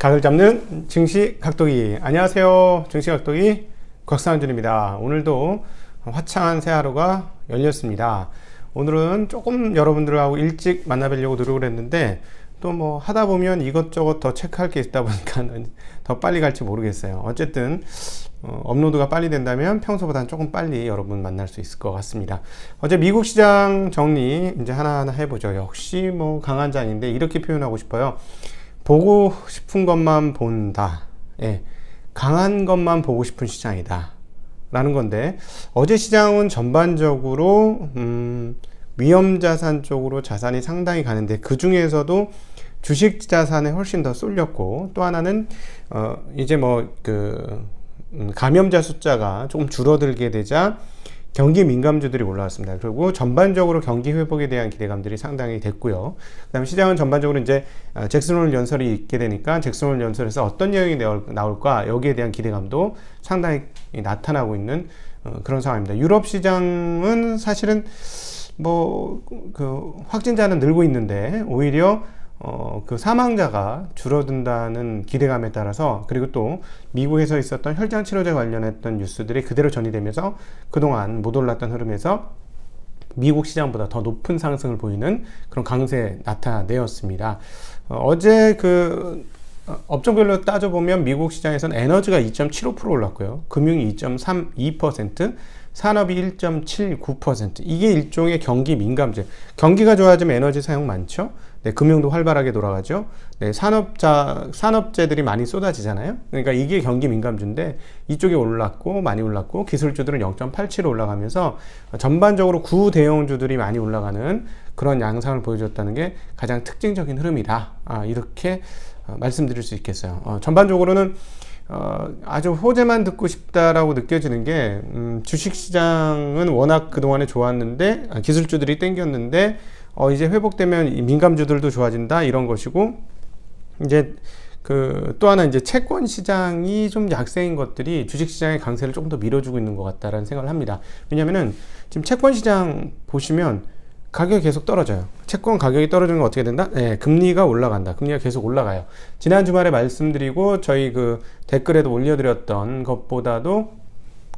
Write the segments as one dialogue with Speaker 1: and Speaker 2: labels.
Speaker 1: 각을 잡는 증시 각도기. 안녕하세요. 증시 각도기 곽상준입니다. 오늘도 화창한 새 하루가 열렸습니다. 오늘은 조금 여러분들하고 일찍 만나 뵈려고 노력을 했는데 또 뭐 하다 보면 이것저것 더 체크할 게 있다 보니까 더 빨리 갈지 모르겠어요. 어쨌든 어, 업로드가 빨리 된다면 평소보다는 조금 빨리 여러분 만날 수 있을 것 같습니다. 어제 미국 시장 정리 이제 하나하나 해보죠. 역시 뭐 강한 잔인데 이렇게 표현하고 싶어요 보고 싶은 것만 본다. 예. 강한 것만 보고 싶은 시장이다. 라는 건데, 어제 시장은 전반적으로, 음, 위험 자산 쪽으로 자산이 상당히 가는데, 그 중에서도 주식 자산에 훨씬 더 쏠렸고, 또 하나는, 어, 이제 뭐, 그, 음, 감염자 숫자가 조금 줄어들게 되자, 경기 민감주들이 올라왔습니다. 그리고 전반적으로 경기 회복에 대한 기대감들이 상당히 됐고요. 그다음 시장은 전반적으로 이제 아, 잭슨홀 연설이 있게 되니까 잭슨홀 연설에서 어떤 내용이 나올까 여기에 대한 기대감도 상당히 나타나고 있는 어, 그런 상황입니다. 유럽 시장은 사실은 뭐 그 확진자는 늘고 있는데 오히려 어, 그 사망자가 줄어든다는 기대감에 따라서 그리고 또 미국에서 있었던 혈장 치료제 관련했던 뉴스들이 그대로 전이되면서 그동안 못 올랐던 흐름에서 미국 시장보다 더 높은 상승을 보이는 그런 강세 나타내었습니다. 어, 제그 어, 업종별로 따져보면 미국 시장에서는 에너지가 2.75% 올랐고요. 금융이 2.32%, 산업이 1.79%. 이게 일종의 경기 민감제. 경기가 좋아지면 에너지 사용 많죠. 네, 금융도 활발하게 돌아가죠. 네, 산업자, 산업재들이 많이 쏟아지잖아요. 그러니까 이게 경기 민감주인데 이쪽이 올랐고 많이 올랐고 기술주들은 0.87 올라가면서 전반적으로 구 대형주들이 많이 올라가는 그런 양상을 보여줬다는 게 가장 특징적인 흐름이다. 아, 이렇게 어, 말씀드릴 수 있겠어요. 어, 전반적으로는 어, 아주 호재만 듣고 싶다라고 느껴지는 게 음, 주식시장은 워낙 그동안에 좋았는데 아, 기술주들이 땡겼는데 어, 이제 회복되면 민감주들도 좋아진다 이런 것이고 이제 그 또 하나 이제 채권 시장이 좀 약세인 것들이 주식 시장의 강세를 조금 더 밀어주고 있는 것 같다라는 생각을 합니다. 왜냐하면은 지금 채권 시장 보시면 가격이 계속 떨어져요. 채권 가격이 떨어지는 건 어떻게 된다? 네, 금리가 올라간다. 금리가 계속 올라가요. 지난 주말에 말씀드리고 저희 그 댓글에도 올려드렸던 것보다도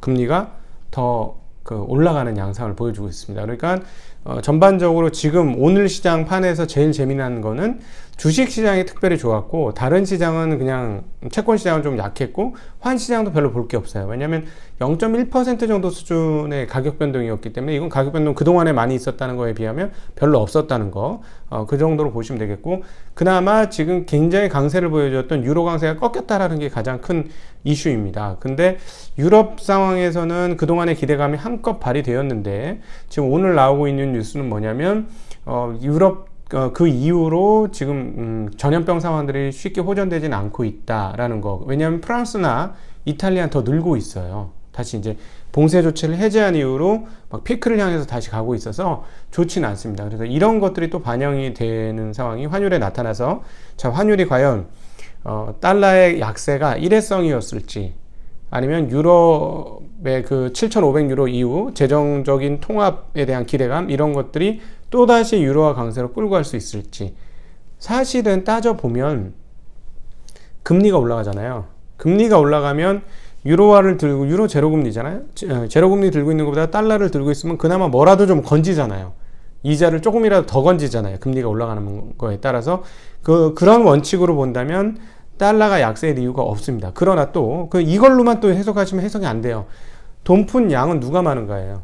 Speaker 1: 금리가 더 그 올라가는 양상을 보여주고 있습니다. 그러니까 어, 전반적으로 지금 오늘 시장 판에서 제일 재미난 거는 주식 시장이 특별히 좋았고 다른 시장은 그냥 채권 시장은 좀 약했고 환 시장도 별로 볼 게 없어요. 왜냐하면 0.1% 정도 수준의 가격 변동이었기 때문에 이건 가격 변동 그 동안에 많이 있었다는 거에 비하면 별로 없었다는 거. 어, 그 정도로 보시면 되겠고 그나마 지금 굉장히 강세를 보여줬던 유로 강세가 꺾였다라는 게 가장 큰 이슈입니다. 근데 유럽 상황에서는 그 동안의 기대감이 한껏 발휘되었는데 지금 오늘 나오고 있는 뉴스는 뭐냐면 어, 유럽 어, 그 이후로 지금 음, 전염병 상황들이 쉽게 호전되지는 않고 있다라는 거. 왜냐하면 프랑스나 이탈리아 더 늘고 있어요. 다시 이제 봉쇄 조치를 해제한 이후로 막 피크를 향해서 다시 가고 있어서 좋지는 않습니다. 그래서 이런 것들이 또 반영이 되는 상황이 환율에 나타나서 자 환율이 과연 어, 달러의 약세가 일회성이었을지 아니면 유럽의 그 7,500유로 이후 재정적인 통합에 대한 기대감 이런 것들이 또다시 유로화 강세로 끌고 갈 수 있을지 사실은 따져보면 금리가 올라가잖아요. 금리가 올라가면 유로화를 들고 유로 제로 금리잖아요. 어, 제로 금리 들고 있는 것보다 달러를 들고 있으면 그나마 뭐라도 좀 건지잖아요. 이자를 조금이라도 더 건지잖아요. 금리가 올라가는 거에 따라서 그 그런 원칙으로 본다면 달러가 약세일 이유가 없습니다. 그러나 또 그 이걸로만 또 해석하시면 해석이 안 돼요. 돈 푼 양은 누가 많은가예요.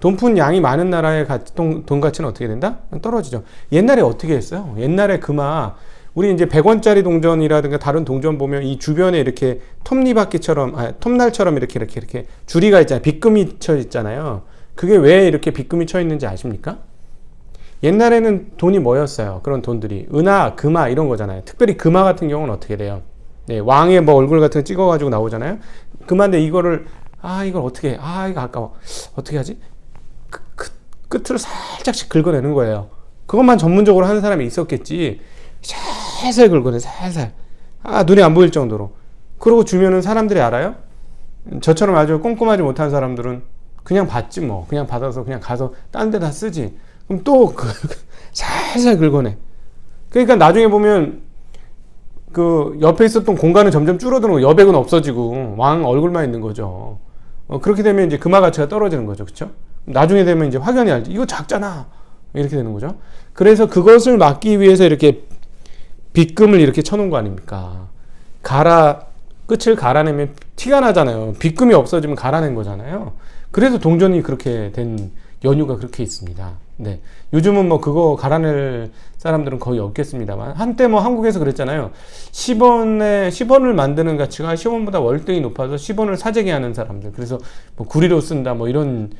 Speaker 1: 돈 푼 양이 많은 나라의 가, 돈, 돈 가치는 어떻게 된다? 떨어지죠. 옛날에 어떻게 했어요? 옛날에 그마 우리 이제 100원짜리 동전이라든가 다른 동전 보면 이 주변에 이렇게 톱니바퀴처럼 아, 톱날처럼 이렇게 이렇게 이렇게 줄이가 있잖아요. 빗금이 쳐 있잖아요. 그게 왜 이렇게 빗금이 쳐 있는지 아십니까? 옛날에는 돈이 뭐였어요? 그런 돈들이 은하, 금화 이런 거잖아요. 특별히 금화 같은 경우는 어떻게 돼요? 네, 왕의 뭐 얼굴 같은 거 찍어가지고 나오잖아요. 금화인데 이거를 아 이걸 어떻게 해? 아 이거 아까워 어떻게 하지? 그, 그, 끝을 살짝씩 긁어내는 거예요. 그것만 전문적으로 하는 사람이 있었겠지. 살살 긁어내 살살. 아 눈에 안 보일 정도로. 그러고 주면은 사람들이 알아요? 저처럼 아주 꼼꼼하지 못한 사람들은 그냥 받지 뭐. 그냥 받아서 그냥 가서 딴 데다 쓰지. 그럼 또 그, 살살 긁어내. 그러니까 나중에 보면 그 옆에 있었던 공간은 점점 줄어드는 거 여백은 없어지고 왕 얼굴만 있는 거죠. 어, 그렇게 되면 이제 금화 가치가 떨어지는 거죠. 그렇죠? 나중에 되면 이제 확연히 알지. 이거 작잖아. 이렇게 되는 거죠. 그래서 그것을 막기 위해서 이렇게 빗금을 이렇게 쳐놓은 거 아닙니까? 갈아 끝을 갈아내면 티가 나잖아요. 빗금이 없어지면 갈아낸 거잖아요. 그래서 동전이 그렇게 된 연유가 그렇게 있습니다. 네. 요즘은 뭐 그거 갈아낼 사람들은 거의 없겠습니다만 한때 뭐 한국에서 그랬잖아요. 10원에 10원을 만드는 가치가 10원보다 월등히 높아서 10원을 사재기 하는 사람들. 그래서 뭐 구리로 쓴다 뭐 이런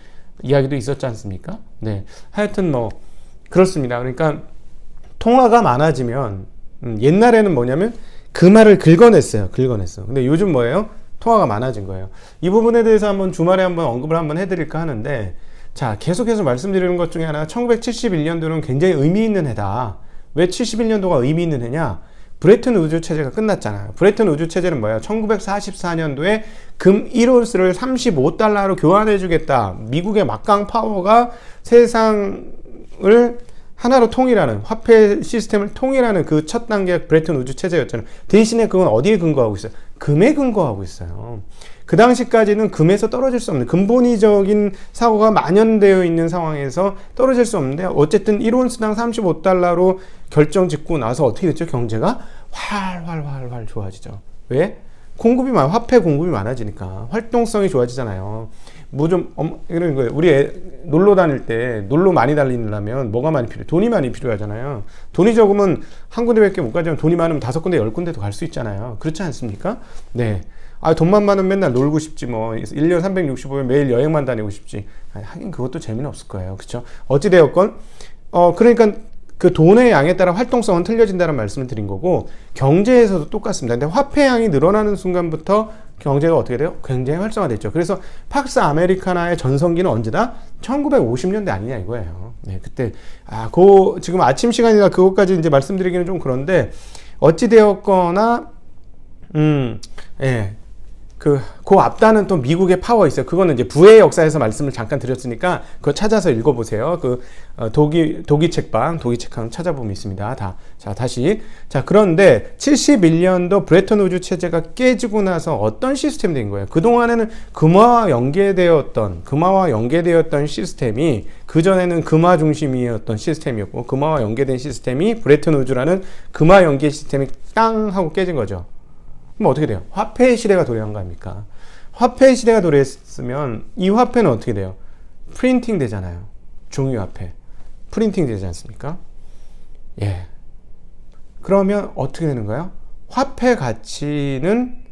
Speaker 1: 이야기도 있었지 않습니까? 네. 하여튼 뭐 그렇습니다. 그러니까 통화가 많아지면 음, 옛날에는 뭐냐면 그 말을 긁어냈어요. 긁어냈어. 근데 요즘 뭐예요? 통화가 많아진 거예요. 이 부분에 대해서 한번 주말에 한번 언급을 한번 해드릴까 하는데 자 계속해서 말씀드리는 것 중에 하나가 1971년도는 굉장히 의미 있는 해다. 왜 71년도가 의미 있는 해냐? 브레튼 우주 체제가 끝났잖아요. 브레튼 우주 체제는 뭐예요? 1944년도에 금 1온스를 35달러로 교환해 주겠다. 미국의 막강 파워가 세상을 하나로 통일하는 화폐 시스템을 통일하는 그 첫 단계 브레튼 우주 체제였잖아요. 대신에 그건 어디에 근거하고 있어요? 금에 근거하고 있어요. 그 당시까지는 금에서 떨어질 수 없는 근본이적인 사고가 만연되어 있는 상황에서 떨어질 수 없는데 어쨌든 1온스당 35달러로 결정 짓고 나서 어떻게 됐죠? 경제가 활활활활 좋아지죠. 왜? 공급이 많아 화폐 공급이 많아지니까 활동성이 좋아지잖아요. 뭐좀 이런 거예요. 우리 애, 놀러 다닐 때 놀러 많이 다니려면 뭐가 많이 필요해? 돈이 많이 필요하잖아요. 돈이 적으면 한 군데밖에 못 가지만 돈이 많으면 다섯 군데 열 군데도 갈 수 있잖아요. 그렇지 않습니까? 네. 아, 돈만 많으면 맨날 놀고 싶지 뭐. 1년 365일 매일 여행만 다니고 싶지. 아니, 하긴 그것도 재미는 없을 거예요. 그쵸? 어찌 되었건, 어, 그러니까 그 돈의 양에 따라 활동성은 틀려진다는 말씀을 드린 거고, 경제에서도 똑같습니다. 근데 화폐양이 늘어나는 순간부터 경제가 어떻게 돼요? 굉장히 활성화됐죠. 그래서 팍스 아메리카나의 전성기는 언제다? 1950년대 아니냐 이거예요. 네, 그때, 아, 그, 지금 아침 시간이라 그것까지 이제 말씀드리기는 좀 그런데, 어찌 되었거나, 음, 예. 그, 그 앞단은 또 미국의 파워 있어요. 그거는 이제 부의 역사에서 말씀을 잠깐 드렸으니까 그거 찾아서 읽어보세요. 그 어, 독일 독일 책방 독일 책방 찾아보면 있습니다. 다. 자 다시 자 그런데 71년도 브레턴 우주 체제가 깨지고 나서 어떤 시스템이 된 거예요? 그 동안에는 금화와 연계되었던 금화와 연계되었던 시스템이 그 전에는 금화 중심이었던 시스템이었고 금화와 연계된 시스템이 브레턴 우주라는 금화 연계 시스템이 땅 하고 깨진 거죠. 그럼 어떻게 돼요? 화폐 시대가 도래한 거 아닙니까? 화폐 시대가 도래했으면 이 화폐는 어떻게 돼요? 프린팅 되잖아요. 종이 화폐. 프린팅 되지 않습니까? 예. 그러면 어떻게 되는 거예요? 화폐 가치는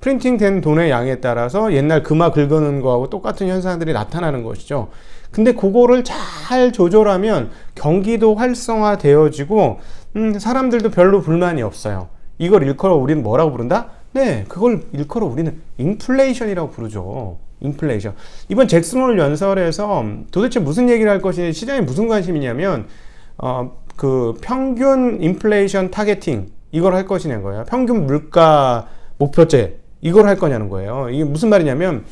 Speaker 1: 프린팅 된 돈의 양에 따라서 옛날 금화 긁어놓은 거하고 똑같은 현상들이 나타나는 것이죠. 근데 그거를 잘 조절하면 경기도 활성화되어지고, 음, 사람들도 별로 불만이 없어요. 이걸 일컬어 우리는 뭐라고 부른다? 네, 그걸 일컬어 우리는 인플레이션이라고 부르죠. 인플레이션. 이번 잭슨홀 연설에서 도대체 무슨 얘기를 할 것이 시장에 무슨 관심이냐면 어, 그 평균 인플레이션 타겟팅 이걸 할 것이냐는 거예요. 평균 물가 목표제 이걸 할 거냐는 거예요. 이게 무슨 말이냐면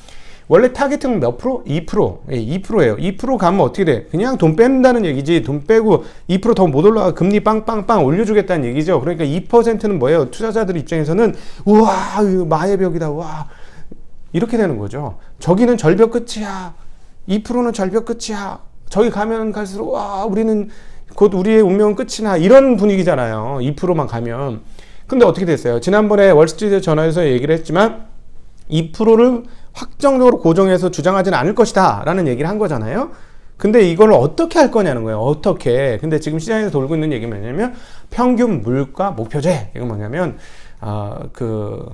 Speaker 1: 원래 타겟은 몇 프로? 2%. 예, 2%예요. 2% 가면 어떻게 돼? 그냥 돈 뺀다는 얘기지. 돈 빼고 2%더 못 올라가 금리 빵빵빵 올려주겠다는 얘기죠. 그러니까 2%는 뭐예요? 투자자들 입장에서는 우와 마의 벽이다. 와 이렇게 되는 거죠. 저기는 절벽 끝이야. 2%는 절벽 끝이야. 저기 가면 갈수록 와 우리는 곧 우리의 운명은 끝이나 이런 분위기잖아요. 2%만 가면. 근데 어떻게 됐어요? 지난번에 월스트리트 전화에서 얘기를 했지만 2%를 확정적으로 고정해서 주장하지는 않을 것이다 라는 얘기를 한 거잖아요. 근데 이걸 어떻게 할 거냐는 거예요. 어떻게. 근데 지금 시장에서 돌고 있는 얘기는 뭐냐면 평균 물가 목표제. 이건 뭐냐면, 아, 그,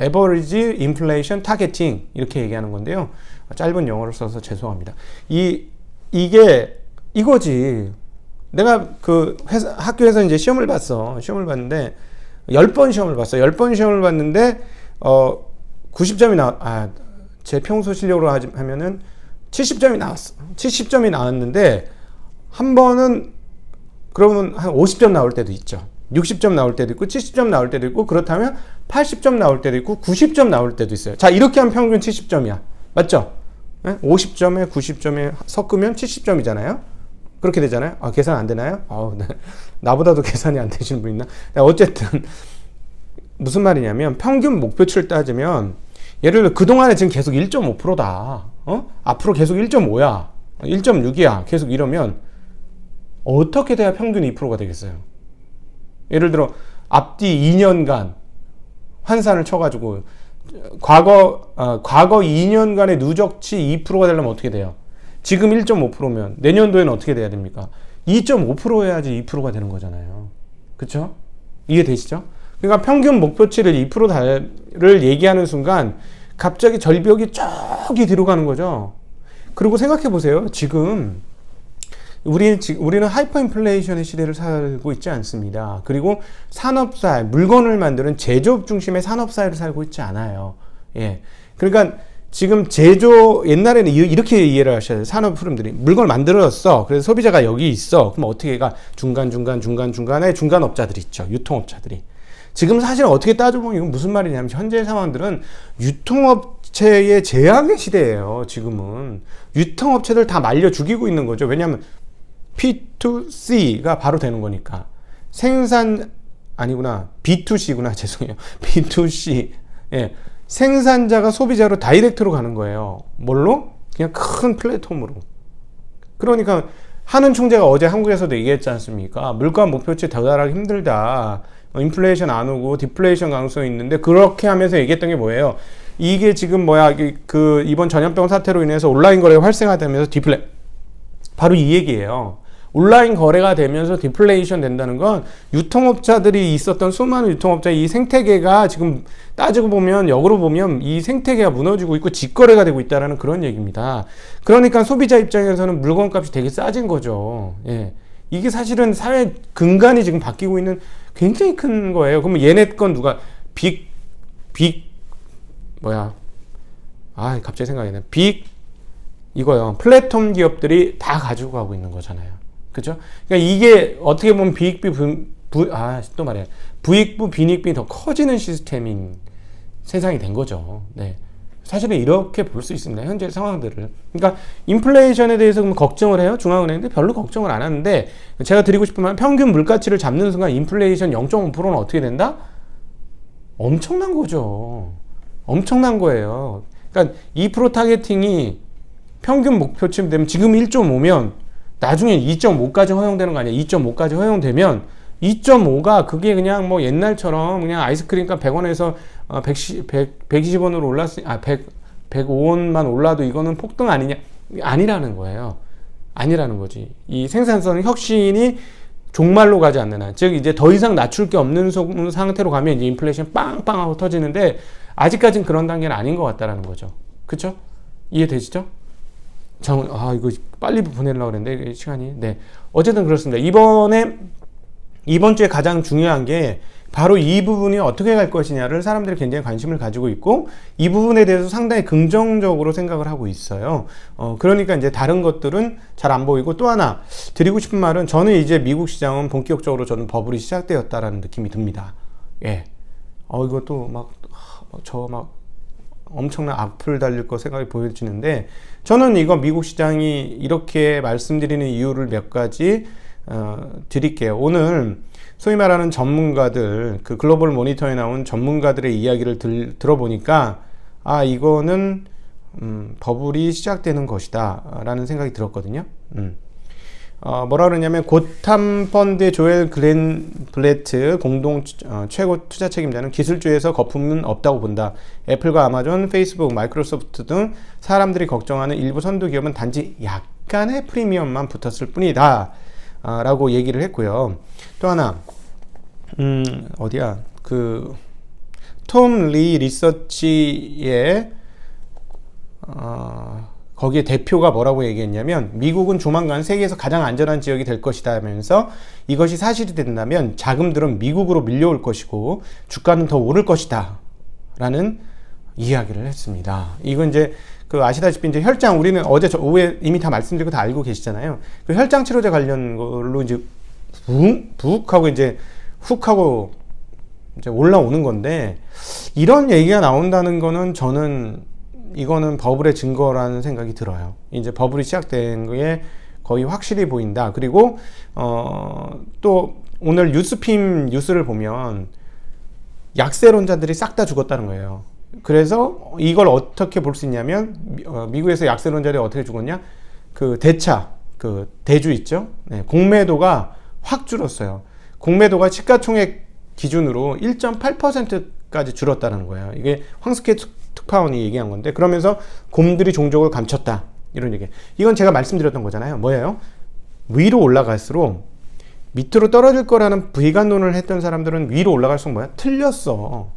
Speaker 1: average inflation targeting. 이렇게 얘기하는 건데요. 짧은 영어를 써서 죄송합니다. 이, 이게 이거지. 내가 그 회사, 학교에서 이제 시험을 봤어. 시험을 봤는데, 10번 시험을 봤어. 10번 시험을 봤는데, 어, 90점이 나, 아, 제 평소 실력으로 하면은 70점이 나왔어. 70점이 나왔는데 한 번은 그러면 한 50점 나올 때도 있죠. 60점 나올 때도 있고 70점 나올 때도 있고 그렇다면 80점 나올 때도 있고 90점 나올 때도 있어요. 자 이렇게 하면 평균 70점이야. 맞죠? 50점에 90점에 섞으면 70점이잖아요. 그렇게 되잖아요. 아, 계산 안 되나요? 아, 나보다도 계산이 안 되시는 분 있나? 어쨌든 무슨 말이냐면 평균 목표치를 따지면 예를 들어 그동안에 지금 계속 1.5%다. 어? 앞으로 계속 1.5야. 1.6이야. 계속 이러면 어떻게 돼야 평균 2%가 되겠어요? 예를 들어 앞뒤 2년간 환산을 쳐가지고 과거 어, 과거 2년간의 누적치 2%가 되려면 어떻게 돼요? 지금 1.5%면 내년도에는 어떻게 돼야 됩니까? 2.5% 해야지 2%가 되는 거잖아요. 그렇죠? 이해되시죠? 그러니까 평균 목표치를 2% 달을 얘기하는 순간 갑자기 절벽이 저기 뒤로 가는 거죠. 그리고 생각해 보세요. 지금 우리 우리는 하이퍼 인플레이션의 시대를 살고 있지 않습니다. 그리고 산업사회, 물건을 만드는 제조업 중심의 산업사회를 살고 있지 않아요. 예. 그러니까 지금 제조 옛날에는 이렇게 이해를 하셔야 돼요. 산업 흐름들이 물건을 만들었어. 그래서 소비자가 여기 있어. 그럼 어떻게 가 중간 중간 중간 중간에 중간업자들이 있죠. 유통업자들이. 지금 사실 어떻게 따져보면 이건 무슨 말이냐면 현재 상황들은 유통업체의 제약의 시대예요. 지금은. 유통업체들 다 말려 죽이고 있는 거죠. 왜냐하면 P2C가 바로 되는 거니까. 생산 아니구나. B2C구나. 죄송해요. B2C 예. 생산자가 소비자로 다이렉트로 가는 거예요. 뭘로? 그냥 큰 플랫폼으로. 그러니까 하는 총재가 어제 한국에서도 얘기했지 않습니까? 물가 목표치 도달하기 힘들다 인플레이션 안 오고 디플레이션 가능성이 있는데 그렇게 하면서 얘기했던 게 뭐예요 이게 지금 뭐야 그 이번 전염병 사태로 인해서 온라인 거래가 활성화되면서 디플레 바로 이 얘기예요. 온라인 거래가 되면서 디플레이션 된다는 건 유통업자들이 있었던 수많은 유통업자의 이 생태계가 지금 따지고 보면 역으로 보면 이 생태계가 무너지고 있고 직거래가 되고 있다는 그런 얘기입니다. 그러니까 소비자 입장에서는 물건값이 되게 싸진 거죠. 예. 이게 사실은 사회 근간이 지금 바뀌고 있는 굉장히 큰 거예요. 그러면 얘네 건 누가 빅, 빅, 뭐야. 아, 갑자기 생각이 나. 빅, 이거요. 플랫폼 기업들이 다 가지고 가고 있는 거잖아요. 그죠? 그러니까 이게 어떻게 보면 비익비 부, 부 아, 또 말해. 부익부, 빈익비 더 커지는 시스템인 세상이 된 거죠. 네. 사실은 이렇게 볼 수 있습니다. 현재 상황들을. 그러니까 인플레이션에 대해서 걱정을 해요. 중앙은행인데 별로 걱정을 안 하는데 제가 드리고 싶은 말 평균 물가치를 잡는 순간 인플레이션 0.5%는 어떻게 된다? 엄청난 거죠. 엄청난 거예요. 그러니까 2% 타겟팅이 평균 목표치면 되면 지금 1.5면 나중에 2.5까지 허용되는 거 아니야? 2.5까지 허용되면 2.5가 그게 그냥 뭐 옛날처럼 그냥 아이스크림값 100원에서 110, 100, 120원으로 올랐으니 아 100, 105원만 올라도 이거는 폭등 아니냐? 아니라는 거예요. 아니라는 거지. 이 생산성 혁신이 종말로 가지 않는 한, 즉 이제 더 이상 낮출 게 없는 상태로 가면 이제 인플레이션 빵빵 하고 터지는데 아직까지는 그런 단계는 아닌 것 같다라는 거죠. 그렇죠? 이해되시죠? 정, 아, 이거 빨리 보내려고 그랬는데, 시간이. 네. 어쨌든 그렇습니다. 이번에, 이번 주에 가장 중요한 게 바로 이 부분이 어떻게 갈 것이냐를 사람들이 굉장히 관심을 가지고 있고 이 부분에 대해서 상당히 긍정적으로 생각을 하고 있어요. 어, 그러니까 이제 다른 것들은 잘 안 보이고 또 하나 드리고 싶은 말은 저는 이제 미국 시장은 본격적으로 저는 버블이 시작되었다라는 느낌이 듭니다. 예. 어, 이것도 막, 저 막, 엄청난 악플 달릴 거 생각이 보여지는데 저는 이거 미국 시장이 이렇게 말씀드리는 이유를 몇 가지 어, 드릴게요. 오늘 소위 말하는 전문가들 그 글로벌 모니터에 나온 전문가들의 이야기를 들, 들어보니까 아 이거는 음, 버블이 시작되는 것이다 라는 생각이 들었거든요. 음. 어, 뭐라 그러냐면 고탐 펀드 조엘 글렌 블레트 공동 어, 최고 투자 책임자는 기술주에서 거품은 없다고 본다. 애플과 아마존, 페이스북, 마이크로소프트 등 사람들이 걱정하는 일부 선두 기업은 단지 약간의 프리미엄만 붙었을 뿐이다. 아, 라고 얘기를 했고요. 또 하나, 음, 어디야? 그, 톰 리 리서치의, 어, 거기에 대표가 뭐라고 얘기했냐면 미국은 조만간 세계에서 가장 안전한 지역이 될 것이다 하면서 이것이 사실이 된다면 자금들은 미국으로 밀려올 것이고 주가는 더 오를 것이다 라는 이야기를 했습니다. 이건 이제 그 아시다시피 이제 혈장 우리는 어제 저 오후에 이미 다 말씀드리고 다 알고 계시잖아요. 그 혈장 치료제 관련 걸로 이제 붕북 하고 이제 훅 하고 이제 올라오는 건데 이런 얘기가 나온다는 거는 저는 이거는 버블의 증거라는 생각이 들어요. 이제 버블이 시작된 게 거의 확실히 보인다. 그리고 어, 또 오늘 뉴스핌 뉴스를 보면 약세론자들이 싹 다 죽었다는 거예요. 그래서 이걸 어떻게 볼 수 있냐면 미- 어, 미국에서 약세론자들이 어떻게 죽었냐? 그 대차, 그 대주 있죠? 네, 공매도가 확 줄었어요. 공매도가 시가총액 기준으로 1.8%까지 줄었다는 거예요. 이게 특- 특파원이 얘기한 건데 그러면서 곰들이 종족을 감췄다 이런 얘기. 이건 제가 말씀드렸던 거잖아요. 뭐예요? 위로 올라갈수록 밑으로 떨어질 거라는 부의관론을 했던 사람들은 위로 올라갈수록 뭐야? 틀렸어.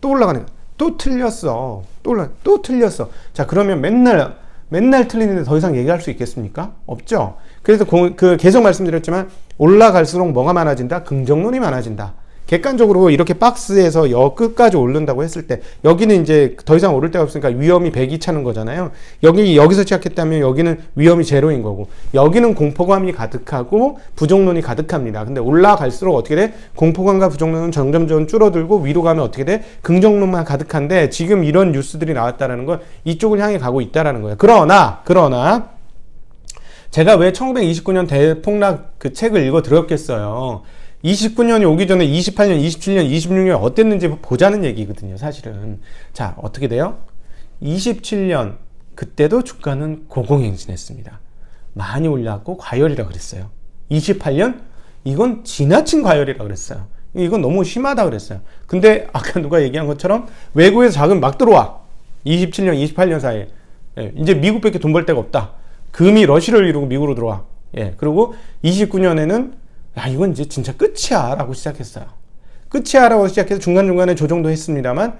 Speaker 1: 또 올라가는 거야. 또 틀렸어. 또 올라 또 틀렸어. 자 그러면 맨날 맨날 틀리는데 더 이상 얘기할 수 있겠습니까? 없죠. 그래서 공- 그 계속 말씀드렸지만 올라갈수록 뭐가 많아진다? 긍정론이 많아진다. 객관적으로 이렇게 박스에서 여 끝까지 오른다고 했을 때 여기는 이제 더 이상 오를 데가 없으니까 위험이 100이 차는 거잖아요. 여기 여기서 시작했다면 여기는 위험이 제로인 거고 여기는 공포감이 가득하고 부정론이 가득합니다. 근데 올라갈수록 어떻게 돼? 공포감과 부정론은 점점점 줄어들고 위로 가면 어떻게 돼? 긍정론만 가득한데 지금 이런 뉴스들이 나왔다라는 건 이쪽을 향해 가고 있다라는 거예요. 그러나 그러나 제가 왜 1929년 대폭락 그 책을 읽어 드렸겠어요. 29년이 오기 전에 28년, 27년, 26년 어땠는지 보자는 얘기거든요, 사실은. 자, 어떻게 돼요? 27년, 그때도 주가는 고공행진했습니다. 많이 올랐고 과열이라 그랬어요. 28년, 이건 지나친 과열이라 그랬어요. 이건 너무 심하다 그랬어요. 근데 아까 누가 얘기한 것처럼 외국에서 자금 막 들어와. 27년, 28년 사이에. 예, 이제 미국밖에 돈 벌 데가 없다. 금이 러시를 이루고 미국으로 들어와. 예, 그리고 29년에는 야, 이건 이제 진짜 끝이야. 라고 시작했어요. 끝이야. 라고 시작해서 중간중간에 조정도 했습니다만,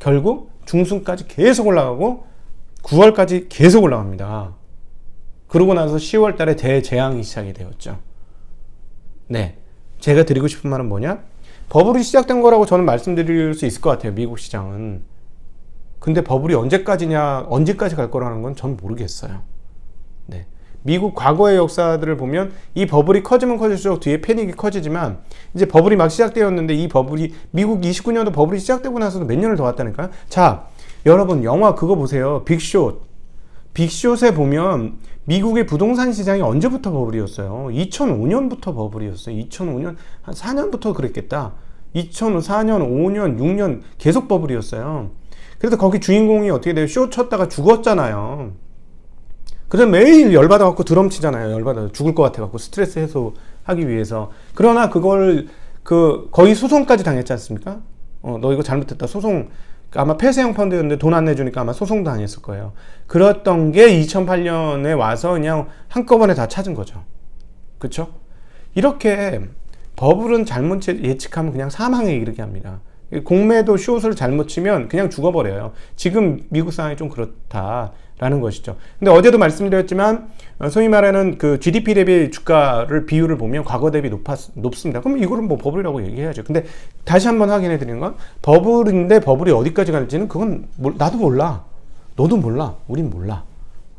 Speaker 1: 결국 중순까지 계속 올라가고, 9월까지 계속 올라갑니다. 그러고 나서 10월 달에 대재앙이 시작이 되었죠. 네. 제가 드리고 싶은 말은 뭐냐? 버블이 시작된 거라고 저는 말씀드릴 수 있을 것 같아요. 미국 시장은. 근데 버블이 언제까지냐, 언제까지 갈 거라는 건 전 모르겠어요. 네. 미국 과거의 역사들을 보면 이 버블이 커지면 커질수록 뒤에 패닉이 커지지만 이제 버블이 막 시작되었는데 이 버블이 미국 29년도 버블이 시작되고 나서도 몇 년을 더 왔다니까요. 자, 여러분 영화 그거 보세요. 빅숏. 빅숏에 보면 미국의 부동산 시장이 언제부터 버블이었어요? 2005년부터 버블이었어요. 2005년 한 4년부터 그랬겠다. 2004년, 5년, 6년 계속 버블이었어요. 그래서 거기 주인공이 어떻게 돼요? 쇼 쳤다가 죽었잖아요. 그래서 매일 열받아갖고 드럼 치잖아요. 열받아 죽을 것 같아갖고 스트레스 해소하기 위해서. 그러나 그걸 그 거의 소송까지 당했지 않습니까? 어, 너 이거 잘못했다. 소송 아마 폐쇄형 펀드였는데 돈 안 내주니까 아마 소송도 당했을 거예요. 그랬던 게 2008년에 와서 그냥 한꺼번에 다 찾은 거죠. 그렇죠? 이렇게 버블은 잘못 예측하면 그냥 사망에 이르게 합니다. 공매도 숏을 잘못 치면 그냥 죽어버려요. 지금 미국 상황이 좀 그렇다 라는 것이죠. 근데 어제도 말씀드렸지만 어, 소위 말하는 그 GDP 대비 주가를 비율을 보면 과거 대비 높았, 높습니다. 그럼 이거는 뭐 버블이라고 얘기해야죠. 근데 다시 한번 확인해 드리는 건 버블인데 버블이 어디까지 갈지는 그건 몰- 나도 몰라. 너도 몰라. 우린 몰라.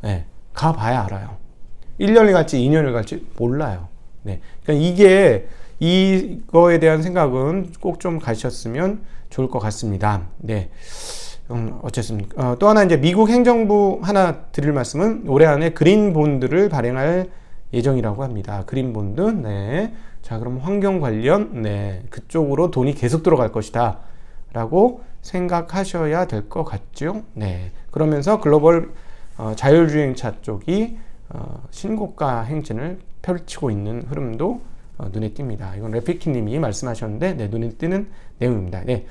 Speaker 1: 예. 가봐야 알아요. 1년이 갈지 2년을 갈지 몰라요. 네. 그러니까 이게 이거에 대한 생각은 꼭 좀 가셨으면 좋을 것 같습니다. 네. 음, 어쨌습니까? 어, 또 하나 이제 미국 행정부 하나 드릴 말씀은 올해 안에 그린 본드를 발행할 예정이라고 합니다. 그린 본드. 네. 자, 그럼 환경 관련 네. 그쪽으로 돈이 계속 들어갈 것이다. 라고 생각하셔야 될 것 같죠. 네. 그러면서 글로벌 어, 자율주행차 쪽이 어, 신고가 행진을 펼치고 있는 흐름도 어, 눈에 띕니다. 이건 레피키님이 말씀하셨는데 네, 눈에 띄는 내용입니다. 네.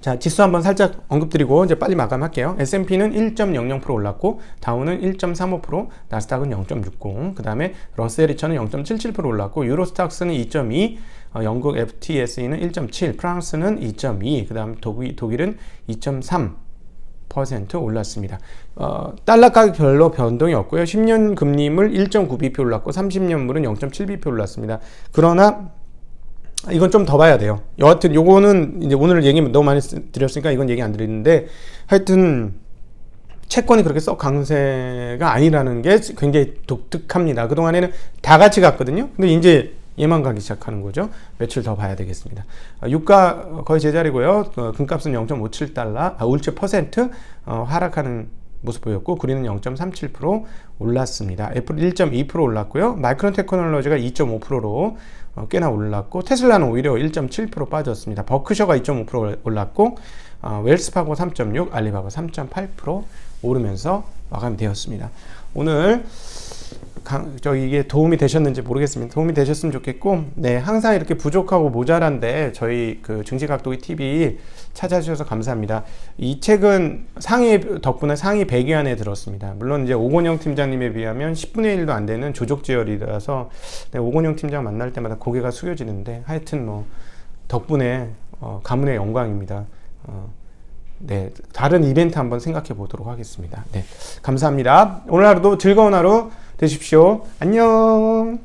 Speaker 1: 자, 지수 한번 살짝 언급드리고 이제 빨리 마감할게요. S&P는 1.00% 올랐고 다우는 1.35%, 나스닥은 0.60, 그 다음에 러셀 2000은 0.77% 올랐고 유로스탁스는 2.2, 어, 영국 FTSE는 1.7, 프랑스는 2.2, 그 다음 독일, 독일은 2.3. 퍼센트 올랐습니다. 어, 달러 가격 별로 변동이 없고요. 10년 금리물 1.9bp 올랐고 30년물은 0.7bp 올랐습니다. 그러나 이건 좀 더 봐야 돼요. 여하튼 요거는 이제 오늘 얘기 너무 많이 쓰- 드렸으니까 이건 얘기 안 드리는데 하여튼 채권이 그렇게 썩 강세가 아니라는 게 굉장히 독특합니다. 그동안에는 다 같이 갔거든요. 근데 이제 얘만 가기 시작하는 거죠. 며칠 더 봐야 되겠습니다. 아, 유가 거의 제자리고요. 어, 금값은 0.57달러, 아, 57% 어, 하락하는 모습 보였고 그린은 0.37% 올랐습니다. 애플 1.2% 올랐고요. 마이크론 테크놀로지가 2.5%로 어, 꽤나 올랐고 테슬라는 오히려 1.7% 빠졌습니다. 버크셔가 2.5% 올랐고 어, 웰스파고 3.6, 알리바바 3.8% 오르면서 마감이 되었습니다. 오늘 강, 저 이게 도움이 되셨는지 모르겠습니다. 도움이 되셨으면 좋겠고, 네 항상 이렇게 부족하고 모자란데 저희 그 증시각도기 TV 찾아주셔서 감사합니다. 이 책은 상위 덕분에 상위 100위 안에 들었습니다. 물론 이제 오건영 팀장님에 비하면 10분의 1도 안 되는 조족지열이라서 네, 오건영 팀장 만날 때마다 고개가 숙여지는데 하여튼 뭐 덕분에 어, 가문의 영광입니다. 어, 네, 다른 이벤트 한번 생각해 보도록 하겠습니다. 네, 감사합니다. 오늘 하루도 즐거운 하루 되십시오. 안녕.